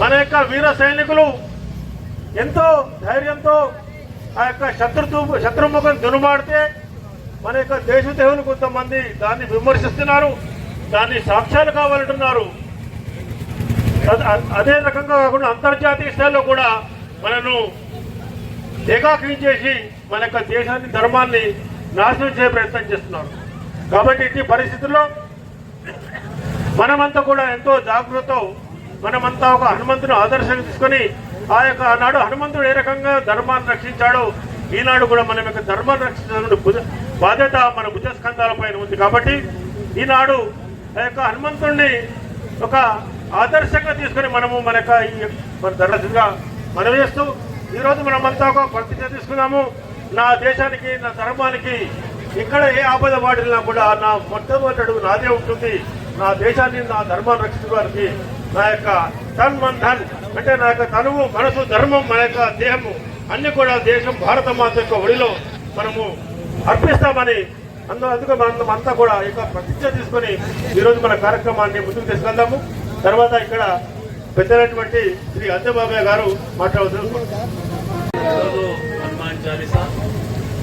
మన యొక్క వీర సైనికులు ఎంతో ధైర్యంతో ఆ యొక్క శత్రుత్వ శత్రుముఖం దునుమాడితే మన యొక్క దేశదేవులు కొంతమంది దాన్ని విమర్శిస్తున్నారు దాన్ని సాక్ష్యాలు కావాలంటున్నారు. అదే రకంగా కాకుండా అంతర్జాతీయ స్థాయిలో కూడా మనను ఏకాగ్రీం మన యొక్క దేశాన్ని ధర్మాన్ని నాశనం చేసే ప్రయత్నం చేస్తున్నారు. కాబట్టి ఇట్టి పరిస్థితుల్లో మనమంతా కూడా ఎంతో జాగ్రత్త మనమంతా ఒక హనుమంతుని ఆదర్శంగా తీసుకొని ఆ యొక్క ఆనాడు హనుమంతుడు ఏ రకంగా ధర్మాన్ని రక్షించాడో ఈనాడు కూడా మనం యొక్క ధర్మాన్ని రక్షించాలని బాధ్యత మన భుజస్కంధాల పైన ఉంది కాబట్టి ఈనాడు ఆ యొక్క హనుమంతుడిని ఒక ఆదర్శంగా తీసుకొని మనము మన యొక్క ఈ మన ధర్మగా మనం చేస్తూ ఈరోజు మనమంతా ఒక ప్రతిజ్ఞ తీసుకున్నాము. నా దేశానికి నా ధర్మానికి ఇక్కడ ఏ ఆపద వాడినా కూడా నా మొట్టమొదటి నాదే ఉంటుంది. నా దేశాన్ని నా ధర్మాన్ని రక్షించడానికి నా యొక్క తన్ మన్ ధన్ అంటే నా యొక్క తనువు మనసు ధర్మం మన యొక్క దేహము అన్ని కూడా దేశం భారత మాత యొక్క ఒడిలో మనము అర్పిస్తామని అందు అందుకే మనం అంతా కూడా ఈ యొక్క ప్రతిజ్ఞ తీసుకుని ఈరోజు మన కార్యక్రమాన్ని ముందుకు తీసుకెళ్దాము. తర్వాత ఇక్కడ పెద్దలైనటువంటి శ్రీ అంజబాబయ్య గారు మాట్లాడుతున్నారు హనుమాన్ చాలీసా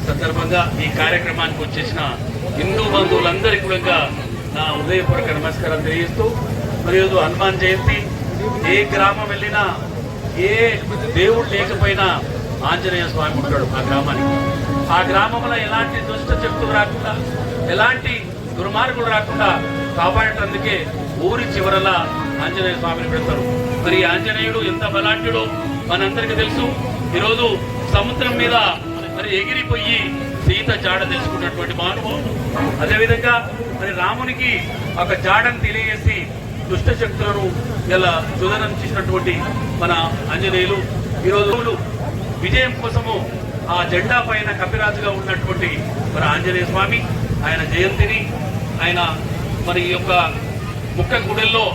సందర్భంగా ఈ కార్యక్రమానికి వచ్చేసిన హిందూ బంధువులందరికీ కూడా నా హృదయపూర్వక నమస్కారం తెలియజేస్తూ ఈరోజు హనుమాన్ జయంతి. ఏ గ్రామం వెళ్ళినా ఏ దేవుడు లేకపోయినా ఆంజనేయ స్వామి ఉంటాడు ఆ గ్రామానికి. ఆ గ్రామంలో ఎలాంటి దుష్ట శక్తులు రాకుండా ఎలాంటి దుర్మార్గులు రాకుండా కాపాడేటందుకే ఊరి చివరల ఆంజనేయ స్వామిని పెడతారు. మరి ఆంజనేయుడు ఎంత బలాఢ్యుడో మనందరికీ తెలుసు. ఈరోజు సముద్రం మీద మరి ఎగిరిపోయి సీత జాడ తెలుసుకున్నటువంటి మానవుడు. అదేవిధంగా మరి రామునికి ఒక జాడను తెలియజేసి దుష్ట శక్తులను ఇలా సుదనం చేసినటువంటి మన ఆంజనేయులు ఈరోజు విజయం కోసము ఆ జెండా పైన కపిరాజుగా ఉన్నటువంటి మన ఆంజనేయ స్వామి ఆయన జయంతిని ఆయన మరి ఈ యొక్క ముక్క గుడెల్లో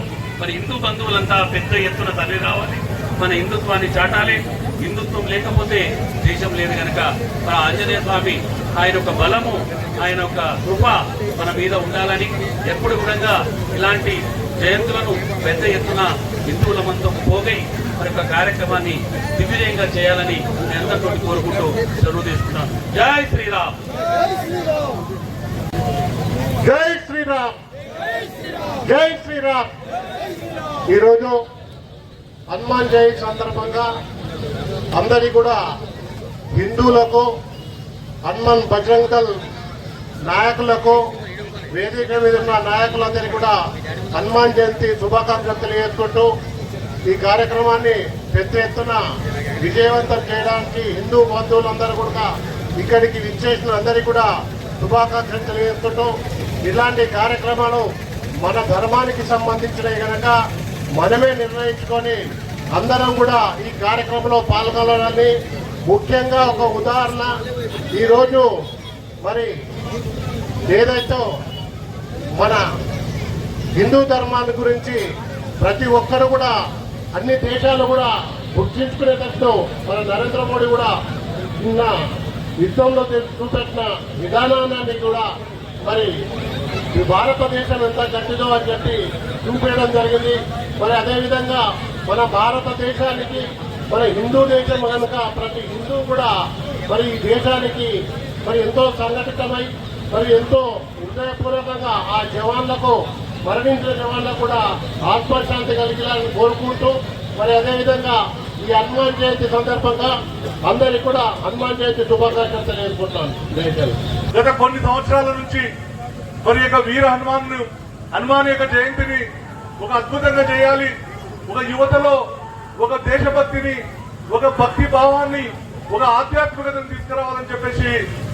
మరి హిందూ బంధువులంతా పెద్ద ఎత్తున తల్లి రావాలి. మన హిందుత్వాన్ని చాటాలి. హిందుత్వం లేకపోతే దేశం లేదు కనుక మన ఆంజనేయ స్వామి ఆయన యొక్క బలము ఆయన యొక్క కృప మన మీద ఉండాలని ఎప్పుడు కూడా ఇలాంటి జయంతులను పెద్ద ఎత్తున హిందువుల మందు పోగై మరి యొక్క కార్యక్రమాన్ని దివ్యంగా చేయాలని నేను అందరితో కోరుకుంటూ సెలవు తీసుకున్నాను జై శ్రీరామ్! జై శ్రీరామ్! జై శ్రీరామ్! ఈరోజు హనుమాన్ జయంతి సందర్భంగా అందరి కూడా హిందువులకు హనుమాన్ బజరంగ్ దళ్ నాయకులకు వేదిక మీద ఉన్న నాయకులందరికీ కూడా హనుమాన్ జయంతి శుభాకాంక్షలు తెలియజేసుకుంటూ ఈ కార్యక్రమాన్ని పెద్ద ఎత్తున విజయవంతం చేయడానికి హిందూ బంధువులందరూ కూడా ఇక్కడికి విచ్చేసిన అందరికీ కూడా శుభాకాంక్షలు తెలియజేసుకుంటూ ఇలాంటి కార్యక్రమాలు మన ధర్మానికి సంబంధించినవి కనుక మనమే నిర్ణయించుకొని అందరం కూడా ఈ కార్యక్రమంలో పాల్గొనాలని ముఖ్యంగా ఒక ఉదాహరణ. ఈరోజు మరి ఏదైతే మన హిందూ ధర్మాన్ని గురించి ప్రతి ఒక్కరు కూడా అన్ని దేశాలు కూడా గుర్తించుకునేటట్టు మన నరేంద్ర మోడీ కూడా నిన్న యుద్ధంలో చూపెట్టిన విధానాన్ని కూడా మరి ఈ భారతదేశం ఎంత గట్టిదో అని చెప్పి చూపేయడం జరిగింది. మరి అదేవిధంగా మన భారతదేశానికి మన హిందూ దేశం కనుక ప్రతి హిందూ కూడా మరి ఈ దేశానికి మరి ఎంతో సంఘటితమై మరి ఎంతో హృదయపూర్వకంగా ఆ జవాన్లకు మరణించిన జవాన్లకు కూడా ఆత్మశాంతి కలిగేలాని కోరుకుంటూ మరి అదేవిధంగా ఈ హనుమాన్ జయంతి సందర్భంగా అందరికీ కూడా హనుమాన్ జయంతి శుభాకాంక్షలు తెలియజేసుకుంటాను గత కొన్ని సంవత్సరాల నుంచి మరి యొక్క వీర హనుమాన్ హనుమాన్ యొక్క జయంతిని ఒక అద్భుతంగా చేయాలి. ఒక యువతలో ఒక దేశభక్తిని ఒక భక్తి భావాన్ని ఒక ఆధ్యాత్మికతను తీసుకురావాలని చెప్పేసి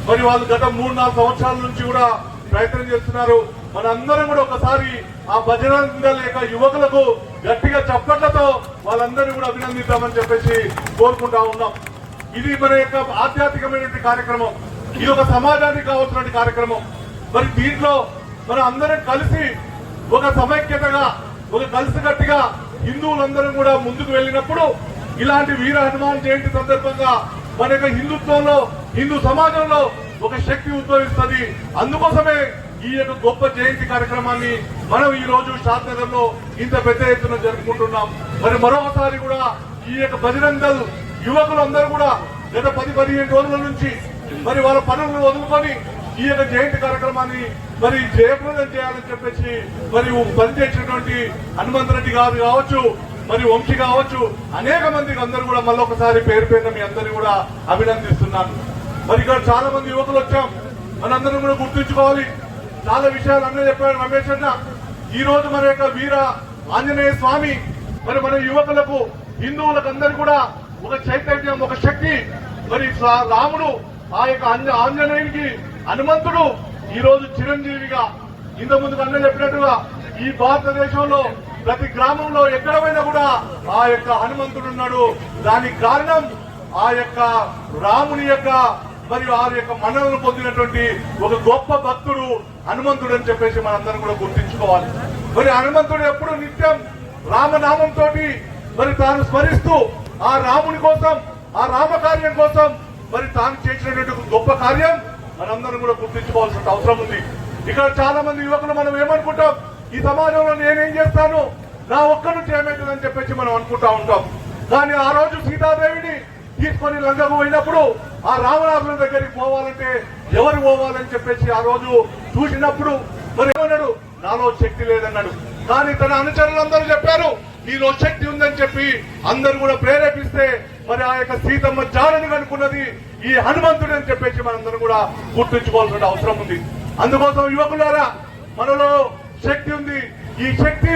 మరి వాళ్ళు గత మూడు నాలుగు సంవత్సరాల నుంచి కూడా ప్రయత్నం చేస్తున్నారు. మనందరం కూడా ఒకసారి ఆ భజన లేక యువకులకు గట్టిగా చప్పట్లతో వాళ్ళందరినీ కూడా అభినందిద్దామని చెప్పేసి కోరుకుంటా ఉన్నాం. ఇది మన యొక్క ఆధ్యాత్మికమైనటువంటి కార్యక్రమం. ఇది ఒక సమాజానికి కావాల్సిన కార్యక్రమం. మరి దీంట్లో మనం అందరం కలిసి ఒక సమైక్యతగా ఒక కలిసికట్టుగా హిందువులందరం కూడా ముందుకు వెళ్ళినప్పుడు ఇలాంటి వీర హనుమాన్ జయంతి సందర్భంగా మన యొక్క హిందుత్వంలో హిందూ సమాజంలో ఒక శక్తి ఉద్భవిస్తుంది. అందుకోసమే ఈ యొక్క గొప్ప జయంతి కార్యక్రమాన్ని మనం ఈ రోజు శాంతనగర్లో ఇంత పెద్ద ఎత్తున జరుపుకుంటున్నాం. మరి మరొకసారి కూడా ఈ యొక్క బజరంగ్ యువకులందరూ కూడా గత పది పదిహేను రోజుల నుంచి మరి వాళ్ళ పనులను వదులుకొని ఈ యొక్క జయంతి కార్యక్రమాన్ని మరి జయప్రదం చేయాలని చెప్పేసి మరి పనిచేసినటువంటి హనుమంతరెడ్డి గారు కావచ్చు మరి వంశీ కావచ్చు అనేక మందికి అందరూ కూడా మళ్ళొకసారి పేరు పేరున మీ అందరినీ కూడా అభినందిస్తున్నాను. మరి ఇక్కడ చాలా మంది యువకులు వచ్చాం. మనందరం కూడా గుర్తుంచుకోవాలి. చాలా విషయాలు అన్నీ చెప్పాడు రమేష్ అన్న. ఈ రోజు మన యొక్క వీర ఆంజనేయ స్వామి మరి మన యువకులకు హిందువులకు అందరు కూడా ఒక చైతన్యం ఒక శక్తి. మరి రాముడు ఆ యొక్క ఆంజనేయునికి హనుమంతుడు ఈ రోజు చిరంజీవిగా ఇంత ముందుకు అన్న చెప్పినట్టుగా ఈ భారతదేశంలో ప్రతి గ్రామంలో ఎక్కడ పోయినా కూడా ఆ యొక్క హనుమంతుడు ఉన్నాడు. దానికి కారణం ఆ యొక్క రాముని యొక్క మరియు ఆ యొక్క మన్నలను పొందినటువంటి ఒక గొప్ప భక్తుడు హనుమంతుడు అని చెప్పేసి మనందరం కూడా గుర్తించుకోవాలి. మరి హనుమంతుడు ఎప్పుడు నిత్యం రామనామంతో మరి తాను స్మరిస్తూ ఆ రాముని కోసం ఆ రామకార్యం కోసం మరి తాను చేసినటువంటి గొప్ప కార్యం మనందరం కూడా గుర్తించుకోవాల్సిన అవసరం ఉంది. ఇక్కడ చాలా మంది యువకులు మనం ఏమనుకుంటాం? ఈ సమాజంలో నేనేం చేస్తాను? నా ఒక్క నుంచి చెప్పేసి మనం అనుకుంటా ఉంటాం. కానీ ఆ రోజు సీతాదేవిని తీసుకొని లంకకు పోయినప్పుడు ఆ రామనాథుల దగ్గరికి పోవాలంటే ఎవరు పోవాలని చెప్పేసి ఆ రోజు చూసినప్పుడు మరి ఏమన్నాడు? నాలో శక్తి లేదన్నాడు. కానీ తన అనుచరులందరూ చెప్పారు నీలో శక్తి ఉందని చెప్పి అందరు కూడా ప్రేరేపిస్తే మరి ఆ యొక్క సీతమ్మ జాడని అనుకున్నది ఈ హనుమంతుడు అని చెప్పేసి మనందరం కూడా గుర్తుంచుకోవాల్సిన అవసరం ఉంది. అందుకోసం యువకులారా మనలో శక్తి ఉంది. ఈ శక్తి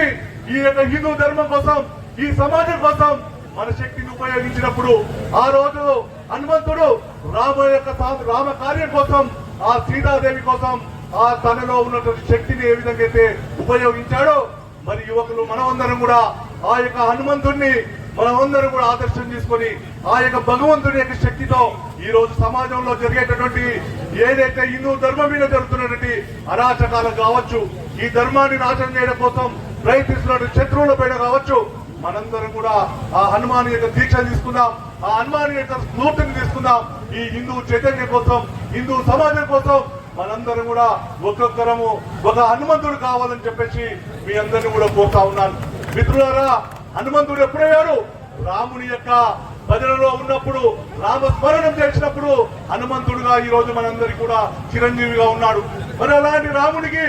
ఈ యొక్క హిందూ ధర్మం కోసం ఈ సమాజం కోసం మన శక్తిని ఉపయోగించినప్పుడు ఆ రోజు హనుమంతుడు రామ యొక్క రామ కార్యం కోసం ఆ సీతాదేవి కోసం ఆ తనలో ఉన్నటువంటి శక్తిని ఏ విధంగా అయితే ఉపయోగించాడో మరి యువకులు మనమందరం కూడా ఆ యొక్క హనుమంతుడిని మనమందరం కూడా ఆదర్శం తీసుకొని ఆ యొక్క భగవంతుడి యొక్క శక్తితో ఈ రోజు సమాజంలో జరిగేటటువంటి ఏదైతే హిందూ ధర్మం మీద జరుగుతున్నటువంటి అరాచకాలు కావచ్చు ఈ ధర్మాన్ని నాశనం చేయడం కోసం ప్రయత్నిస్తున్న శత్రువుల పైన కావచ్చు మనందరం కూడా ఆ హనుమాన్ యొక్క దీక్ష తీసుకుందాం. ఆ హనుమాన్ యొక్క స్ఫూర్తిని తీసుకుందాం. ఈ హిందూ చైతన్యం కోసం హిందూ సమాజం కోసం మనందరం కూడా ఒక్కొక్కరము ఒక హనుమంతుడు కావాలని చెప్పేసి మీ అందరిని కూడా కోరుతా ఉన్నాను. మిత్రులారా హనుమంతుడు ఎప్పుడయ్యాడు? రాముని యొక్క భజనలో ఉన్నప్పుడు రామస్మరణం చేసినప్పుడు హనుమంతుడుగా ఈ రోజు మనందరికి కూడా చిరంజీవిగా ఉన్నాడు. మరి అలాంటి రామునికి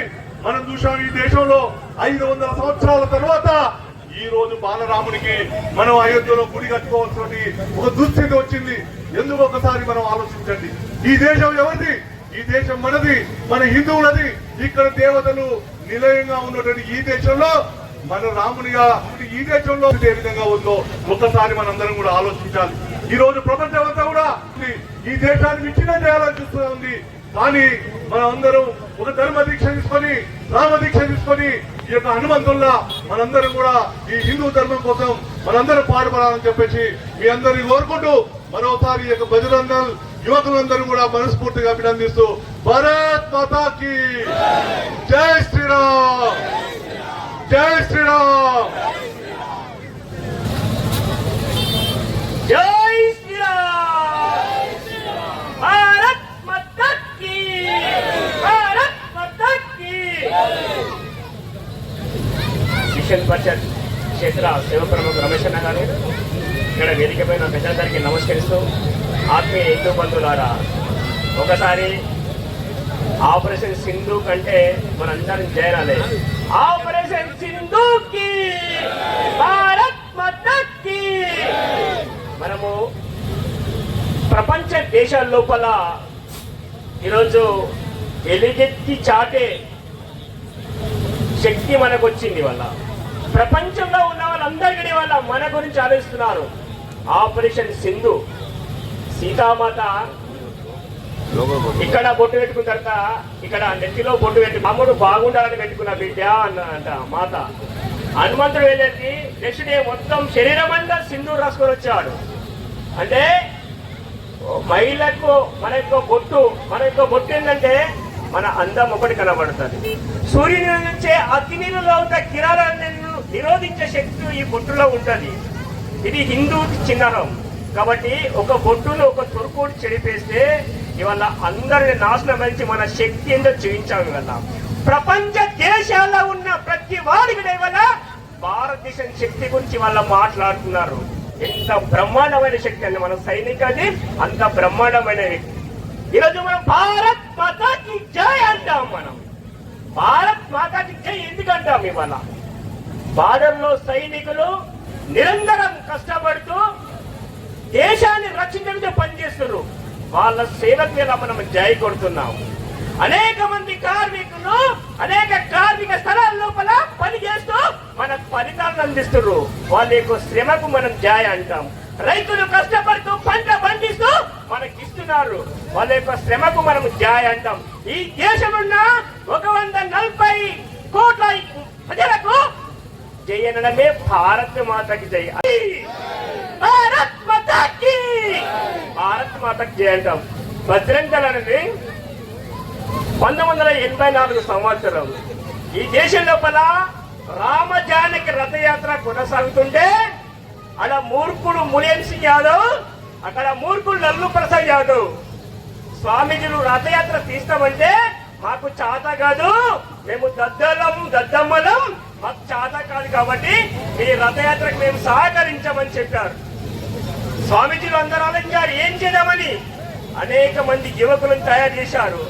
మనం చూసాం ఈ దేశంలో ఐదు వందల సంవత్సరాల తర్వాత ఈ రోజు బాలరామునికి మనం అయోధ్యలో గుడి కట్టుకోవాల్సిన ఒక దుస్థితి వచ్చింది. ఎందుకు ఒకసారి మనం ఆలోచించండి? ఈ దేశం ఎవరిది? ఈ దేశం మనది మన హిందువులది. ఇక్కడ దేవతలు నిలయంగా ఉన్నటువంటి ఈ దేశంలో మన రామునిగా ఈ దేశంలో ఏ విధంగా ఉందో ఒక్కసారి మనందరం కూడా ఆలోచించాలి. ఈ రోజు ప్రపంచం అంతా కూడా ఈ దేశాన్ని విచ్ఛిన్నం చేయాలని చూస్తూ ఉంది. కానీ మనం అందరం ఒక ధర్మ దీక్ష తీసుకొని రామ దీక్ష తీసుకొని ఈ యొక్క హనుమంతుల్లా మనందరం కూడా ఈ హిందూ ధర్మం కోసం మనందరం పాటుపడాలని చెప్పేసి మీ అందరిని కోరుకుంటూ మరోసారి ఈ యొక్క బజరంగల్ యువకులందరూ కూడా మనస్ఫూర్తిగా అభినందిస్తూ భారత్ మాత జై శ్రీరామ్ జై శ్రీరామ్ జై శ్రీరామ్ భారత్ మాతా కీ భారత్ మాతా కీ క్రిస్టియన్ పరిషత్ క్షేత్ర సేవ ప్రముఖ రమేష్ అన్న గారు ఇక్కడ వేదికపై నా నమస్కరిస్తూ ఆత్మీయ హిందూ బంధువులారా ఒకసారి ఆపరేషన్ సింధు కంటే మనందరం చేరాలి ఆపరేషన్ సింధుకి భారత్ మాతాకి. మనము ప్రపంచ దేశాల లోపల ఈరోజు ఎలుగెత్తి చాటే శక్తి మనకు వచ్చింది వల్ల ప్రపంచంలో ఉన్న వాళ్ళందరికీ వల్ల మన గురించి ఆలోచిస్తున్నారు. ఆపరేషన్ సింధు సీతామాత ఇక్కడ బొట్టు పెట్టుకున్న తర్వాత ఇక్కడ నెత్తిలో బొట్టు పెట్టి అమ్ముడు బాగుండాలని పెట్టుకున్న బిడ్డ అన్న అంట మాత. హనుమంతుడు వెళ్ళేది నెక్స్ట్ డే మొత్తం శరీరం అంతా సింధు రాసుకొని వచ్చాడు. అంటే మహిళకు మన యొక్క బొట్టు మన యొక్క బొట్టు ఏంటంటే మన అందం ఒకటి కనబడుతుంది. సూర్యుని నుంచే అతి నీళ్ళలో ఉన్న కిరణాలను నిరోధించే శక్తి ఈ బొట్టులో ఉంటుంది. ఇది హిందూ చిహ్నం కాబట్టి ఒక బొట్టును ఒక తురుకుడు చెడిపేస్తే ఇవాళ అందరిని నాశనం మంచి మన శక్తి ఏందో చూపించాం ఇవాళ. ప్రపంచ దేశాల్లో ఉన్న ప్రతి వాడి కూడా ఇవాళ భారతదేశం శక్తి గురించి వాళ్ళ మాట్లాడుతున్నారు. ఎంత బ్రహ్మాండమైన శక్తి అండి మన సైనికది అంత బ్రహ్మాండమైన వ్యక్తి. ఈరోజు మనం భారత్ మాతాకి జై అంటాం మనం. భారత్ మాతాకి జై ఎందుకంటాం ఇవాళ? బార్డర్లో సైనికులు నిరంతరం కష్టపడుతూ దేశాన్ని రక్షించడానికి పనిచేస్తున్నారు. వాళ్ళ సేవకు మీద మనం జై కొడుతున్నాం. అనేక మంది కార్మికులు అనేక కార్మిక స్థలాల లోపల పని చేస్తూ మనకు ఫలితాలను అందిస్తున్నారు. వాళ్ళ యొక్క శ్రమకు మనం జాయ్ అంటాం. రైతులు కష్టపడుతూ పంట పండిస్తూ మనకి ఇస్తున్నారు. వాళ్ళ యొక్క శ్రమకు మనం జాయ్ అంటాం. ఈ దేశమున్న ఒక వంద నలభై కోట్ల ప్రజలకు జై అనడమే భారత్ మాతకి జై భారత్ మాతకి! భారత్ మాతకి జై అంటాం. బజరంగ్ దళ్ అనేది పంతొమ్మిది వందల ఎనభై నాలుగు సంవత్సరం. ఈ దేశం లోపల రామజానకి రథయాత్ర కొనసాగుతుంటే అక్కడ మూర్ఖుడు ములేం సింగ్ యాదవ్ అక్కడ మూర్ఖుడు లల్లు ప్రసాద్ యాదవ్ స్వామీజీలు రథయాత్ర తీస్తామంటే మాకు చాత కాదు. మేము దద్దలం దద్దమ్మలం మాకు కాదు కాబట్టి మీ రథయాత్రకు మేము సహకరించమని చెప్పారు. స్వామీజీలు అందరూ ఆలోచించారు ఏం చేద్దామని? అనేక మంది యువకులను తయారు చేశారు.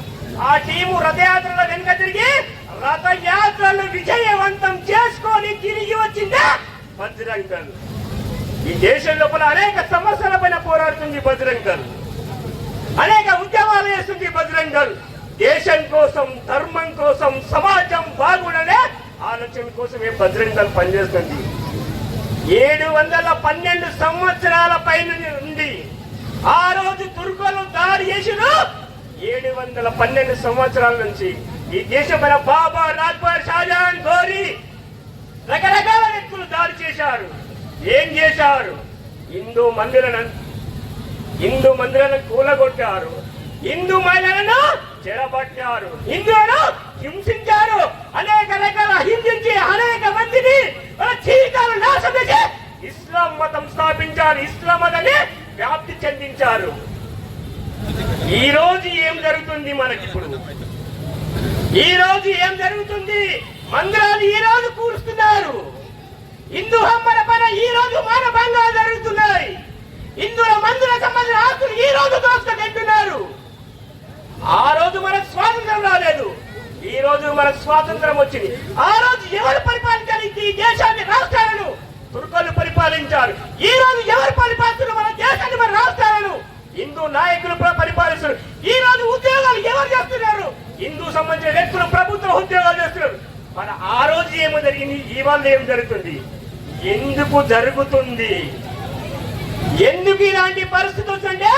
ఆ టీము రథయాత్రలో వెనుక తిరిగి రథయాత్రలు విజయవంతం చేసుకొని తిరిగి వచ్చిందా? బజరంగ్ దళ్ ఈ దేశం లోపల అనేక సమస్యల పైన పోరాడుతుంది బజరంగ్ దళ్ అనేక ఉద్యమాలు చేస్తుంది బజరంగ్ దళ్ దేశం కోసం ధర్మం కోసం సమాజం ఆ ఆలోచన కోసమే బజరంగ్ దళ్ పనిచేస్తుంది? ఏడు వందల పన్నెండు సంవత్సరాల పైన ఉంది. ఆ రోజు దుర్గలు దాడి చేసిన ఏడు వందల పన్నెండు సంవత్సరాల నుంచి ఈ దేశమైన బాబా రాజ్బార్ షాజహాన్ గోరి రకరకాల వ్యక్తులు దాడి చేశారు. ఏం చేశారు? హిందూ మందిరాలను హిందూ మందిరాలను కూలగొట్టారు. హిందూ మహిళలను చెరబట్టారు హిందువులను హింసించారు. అనేక రకాల హింసించి అనేక మందిని జీవితాలు నాశనం చేసి ఇస్లాం మతం స్థాపించారు. ఇస్లాం మతాన్ని వ్యాప్తి చెందించారు. ఈ రోజు ఏం జరుగుతుంది మనకి ఇప్పుడు ఈ రోజు ఏం జరుగుతుంది? మందిరాలు ఈ రోజు కూరుస్తున్నారు హిందూ హమ్మల పైన ఈ రోజు మానభంగాలు జరుగుతున్నాయి. హిందువుల మందుల సంబంధించిన ఆస్తులు ఈ రోజు దోచుకుంటున్నారు ఆ రోజు మనకు స్వాతంత్రం రాలేదు ఈ రోజు మనకు స్వాతంత్రం వచ్చింది. ఆ రోజు ఎవరు పరిపాలించాలి ఈ దేశాన్ని రాష్ట్రాలను? తుర్కలు పరిపాలించారు. ఈ రోజు ఎవరు పరిపాలిస్తున్నారు? మన దేశాన్ని మన రాష్ట్రాలను? హిందూ నాయకులు పరిపాలిస్తారు పరిపాలిస్తున్నారు. ఈ రోజు ఉద్యోగాలు ఎవరు చేస్తున్నారు? హిందూ సంబంధించిన వ్యక్తులు ప్రభుత్వ ఉద్యోగాలు చేస్తున్నారు. మన ఆ రోజు ఏమో జరిగింది? ఇవాళ ఏం జరుగుతుంది? ఎందుకు జరుగుతుంది? ఎందుకు ఇలాంటి పరిస్థితి వచ్చిందంటే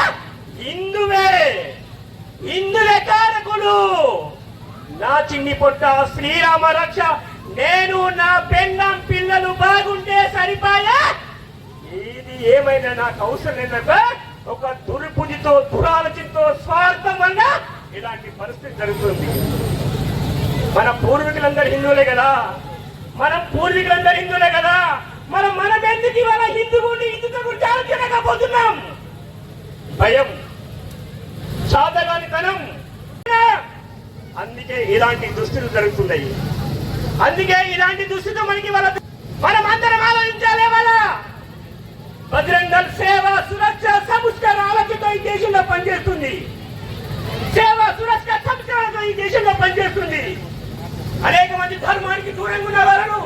హిందువే హిందువే కారకుడు నా చిన్ని పొట్ట శ్రీరామ రక్ష. నేను నా పెన్నం పిల్లలు బాగుంటే సరిపాయా? ఇది ఏమైనా నాకు అవసరం ఏంటంటే ఒక దుర్బుద్ధితో దురాలోచనతో స్వార్థం వల్ల ఇలాంటి పరిస్థితి జరుగుతుంది. మన పూర్వీకులందరూ హిందువులే కదా. మనం పూర్వీకులందరూ హిందువులే కదా. మనం మనం ఎందుకు ఇవాళ హిందువు గుండి హిందుత్వ గురించి ఆలోచనకపోతున్నాం భయం చాతగానితనం అందుకే ఇలాంటి దుస్తులు జరుగుతున్నాయి అందుకే ఇలాంటి దుస్తులు మనకి వాళ్ళ మనం అందరం ఆలోచించాలి వాళ్ళ. బజరంగ సేవ సురక్ష సంస్కార ఆలోచనతో ఈ దేశంలో పనిచేస్తుంది. సేవ సురక్ష సంస్కారంతో ఈ దేశంలో పనిచేస్తుంది. అనేక మంది ధర్మానికి దూరంగా ఉన్న వాళ్ళను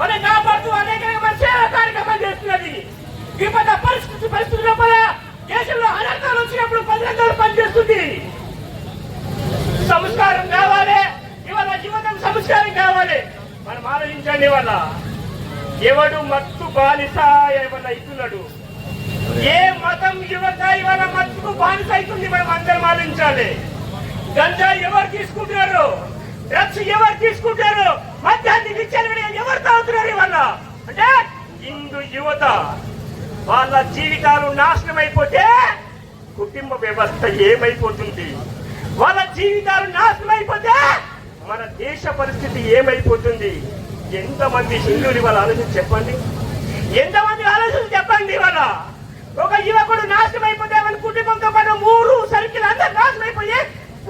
మనం కాపాడుతూ అనేక మంది సేవ కార్యక్రమాలు చేస్తున్నది. విపద పరిస్థితి పరిస్థితుల వల్ల దేశంలో అనర్థాలు వచ్చినప్పుడు పదిహేను పనిచేస్తుంది. సంస్కారం కావాలి. ఇవాళ జీవితం సంస్కారం కావాలి. మనం ఆలోచించండి ఇవాళ. ఎవడు మత్తు బానిస ఏమన్నా ఇస్తున్నాడు. ఏ మతం యువత ఇవాళ మత్తుకు బానిస అవుతుంది మనం అందరం ఆలోచించాలి. గంజా ఎవరు తీసుకుంటున్నారు? డ్రగ్స్ ఎవరు తీసుకుంటారు మద్యాన్ని విచ్చారు ఎవరు తాగుతున్నారు ఇవాళ? అంటే హిందూ యువత వాళ్ళ జీవితాలు నాశనం అయిపోతే కుటుంబ వ్యవస్థ ఏమైపోతుంది? వాళ్ళ జీవితాలు నాశనం అయిపోతే మన దేశ పరిస్థితి ఏమైపోతుంది? ఎంతమంది హిందువులు ఇవాళ ఆలోచన చెప్పండి? ఎంతమంది ఆలోచన చెప్పండి ఇవాళ? ఒక యువకుడు నాశనం అయిపోతే మన కుటుంబంతో పాటు మూడు సర్కిల్ అందరు నాశనం అయిపోయి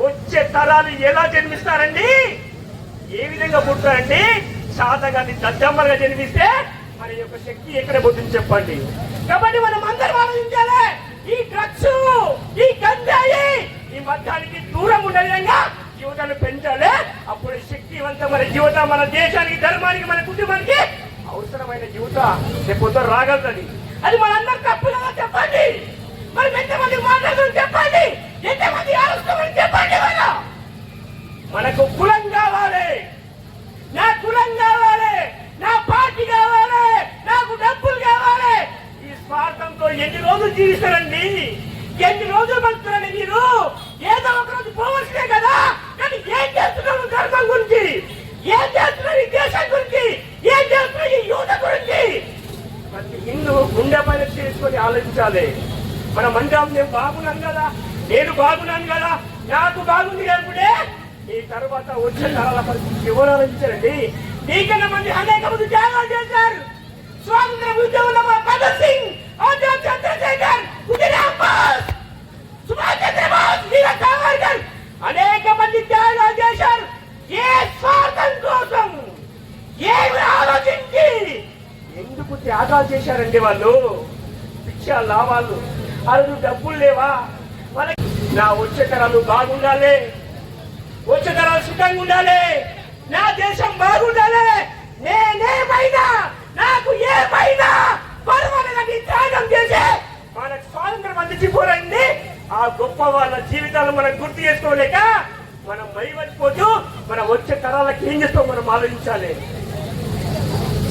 వచ్చే తరాలు ఎలా జన్మిస్తారండి? ఏ విధంగా పుట్టారండి శాతగాన్ని దద్దమ్మలుగా జన్మిస్తే మన యొక్క శక్తి ఎక్కడ పోతుంది చెప్పండి? కాబట్టి మనం అందరం ఆలోచించాలి. ఈ డ్రగ్స్ ఈ గంజాయి ఈ మద్యానికి దూరం ఉండే విధంగా జీవితాన్ని పెంచాలి. అప్పుడు శక్తివంతమైన జీవితం మన దేశానికి ధర్మానికి మన కుటుంబానికి అవసరమైన జీవిత రేపు రాగలుగుతుంది అది మనందరం తప్పు కదా చెప్పండి. మరి ఎంతమంది మాట్లాడుతుంది చెప్పండి. ఎంతమంది ఆలోచిస్తామని చెప్పండి మన మనకు కులం కావాలి. నా కులం కావాలి. నా పార్టీ కావాలి. నాకు డబ్బులు కావాలి. ఈ స్వార్థంతో ఎన్ని రోజులు జీవిస్తారండి? ఎన్ని రోజులు మన మీరు ఏదో ఒక రోజు పోవలసినే కదా కానీ ఏం చేస్తున్నారు ధర్మం గురించి ఏం చేస్తున్నారు ఈ దేశం గురించి ఏం చేస్తున్నారు ఈ యువత గురించి ఇల్లు గుండె పైన చేసుకొని ఆలోచించాలి. మన మందిరం నేను బాగున్నాను కదా నేను బాగున్నాను కదా నాకు బాగుంది అనుకుంటే ఈ తర్వాత వచ్చే తరాల పరిస్థితి ఎవరు ఆలోచించారండి? నీకన్నా మంది అనేక మంది త్యాగాలు చేశారు. స్వాతంత్ర ఉద్యమంలో మన భగత్ సింగ్ ఆజాద్ చంద్రశేఖర్ సుభాష్ చంద్రబోస్ అనేక మంది త్యాగాలు చేశారు. ఏ స్వార్థం కోసం ఏమి ఆలోచించి ఎందుకు త్యాగాలు చేశారండి వాళ్ళు. పిచ్చాలా లాభాలు వాళ్ళు డబ్బులు లేవా? వాళ్ళకి నా వచ్చే తరాలు బాగుండాలి. వచ్చే తరాలు సుఖంగా ఉండాలి. నా దేశం బాగుండాలి. నేనేమైనా నాకు ఏమైనా పర్వాలేదని త్యాగం చేసి? మనకు స్వాతంత్రం అందించిపోరండి ఆ గొప్ప వాళ్ళ జీవితాలు మనం గుర్తు చేసుకోలేక మనం మైమర్చిపోతూ మనం వచ్చే తరాలకు ఏం చేస్తాం మనం ఆలోచించాలి.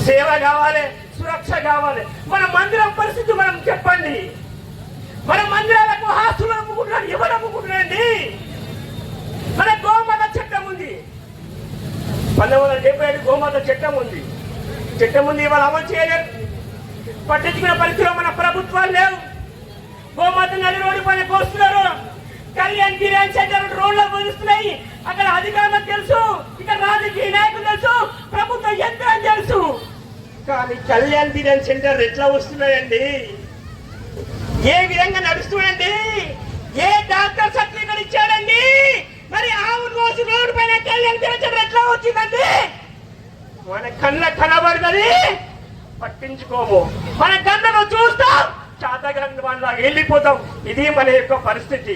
సేవ కావాలి. సురక్ష కావాలి. మన మందిరం పరిస్థితి మనం చెప్పండి. మన మందిరాలకు ఆస్తులు అమ్ముకుంటున్నారు ఎవరు అమ్ముకుంటున్నారండి? మన గోమాత చట్టం ఉంది. పంతొమ్మిది వందల డెబ్బై ఏడు గోమాత చట్టం ఉంది. చట్టం ఉంది ఇవాళ అమలు చేయలేరు పట్టించుకునే పరిస్థితిలో మన ప్రభుత్వాలు లేవు. గోమాత నది రోడ్డు పైన కోస్తున్నారు కళ్యాణ్ గిరియాన్ సెంటర్ రోడ్లు పోయిస్తున్నాయి. అక్కడ అధికారులకు తెలుసు ఇక్కడ రాజకీయ నాయకులు తెలుసు ప్రభుత్వ యంత్రం తెలుసు. కానీ కళ్యాణ్ బిర్యానీ సెంటర్ ఎట్లా వస్తున్నాయండి? ఏ విధంగా నడుస్తున్నాయండి? ఏ డాక్టర్ సర్టిఫికెట్ ఇచ్చాడండి? మరి ఆవు రోజు రోడ్డు పైన కళ్యాణ్ బిర్యానీ సెంటర్ ఎట్లా వచ్చిందండి? మన కళ్ళ కనబడుతుంది పట్టించుకోము. మన కళ్ళను చూస్తాం. చాతగండి వాళ్ళ వెళ్ళిపోతాం. ఇది మన యొక్క పరిస్థితి.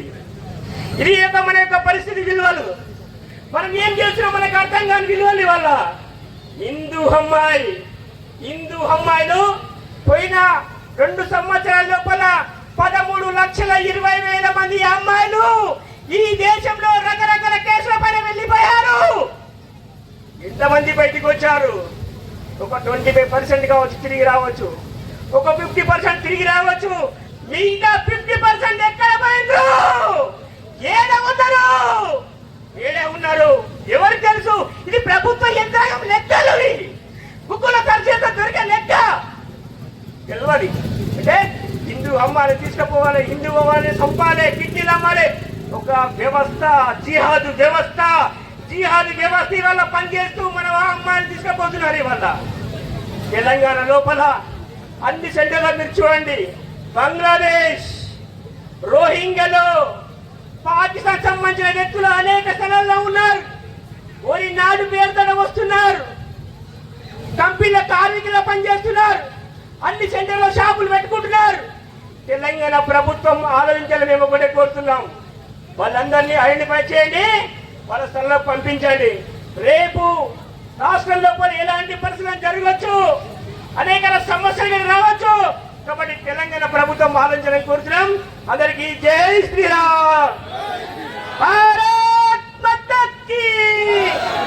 ఇది యొక్క మన యొక్క పరిస్థితి విలువలు. మనం ఏం చేస్తున్నాం మనకు అర్థం కాని విలువలు వాళ్ళ హిందూ అమ్మాయి హిందూ అమ్మాయిలు పోయిన రెండు సంవత్సరాల లోపల పదమూడు లక్షల ఇరవై వేల మంది అమ్మాయిలు ఈ దేశంలో రకరకాల కేసుల పైన వెళ్ళిపోయారు. ఎంతమంది బయటికి వచ్చారు? ఒక ట్వంటీ ఫైవ్ పర్సెంట్ కావచ్చు తిరిగి రావచ్చు. ఒక ఫిఫ్టీ పర్సెంట్ తిరిగి రావచ్చు. మిగతా ఫిఫ్టీ పర్సెంట్ ఎక్కడ పోయిండ్రు? ఏడ ఉన్నారు? ఏడే ఉన్నారు? ఎవరు తెలుసు? ఇది ప్రభుత్వ యంత్రాంగం లెక్కలు. బుక్కుల తరచేత దొరికే లెక్క. తెలియదు అంటే హిందూ అమ్మాలి తీసుకుపోవాలి హిందూ అమ్మాలి చంపాలి కిడ్నీలు అమ్మాలి. ఒక వ్యవస్థ జిహాదు వ్యవస్థ. జిహాదు వ్యవస్థ వల్ల పనిచేస్తూ మన అమ్మాయిని తీసుకుపోతున్నారు ఇవాళ. తెలంగాణ లోపల అన్ని సెంటర్లో మీరు చూడండి. బంగ్లాదేశ్ రోహింగ్యాలో పాకిస్తాన్ సంబంధించిన వ్యక్తులు అనేక స్థలాల్లో ఉన్నారు. ఓరి నాడు పేరుతో వస్తున్నారు. కంపెనీల కార్మికులు పనిచేస్తున్నారు. అన్ని సెంటర్లో షాపులు పెట్టుకుంటున్నారు. తెలంగాణ ప్రభుత్వం ఆలోచించాలని మేము కూడా కోరుతున్నాం. వాళ్ళందరినీ ఐడెంటిఫై చేయండి వాళ్ళ స్థలంలో పంపించండి. రేపు రాష్ట్రంలో లోపల ఎలాంటి పరిస్థితులు జరగవచ్చు అనేక సమస్యలు రావచ్చు. కాబట్టి తెలంగాణ ప్రభుత్వం ఆలోచన కోరుతున్నాం. అందరికీ జై శ్రీరామ్. భారత్ మద్దతు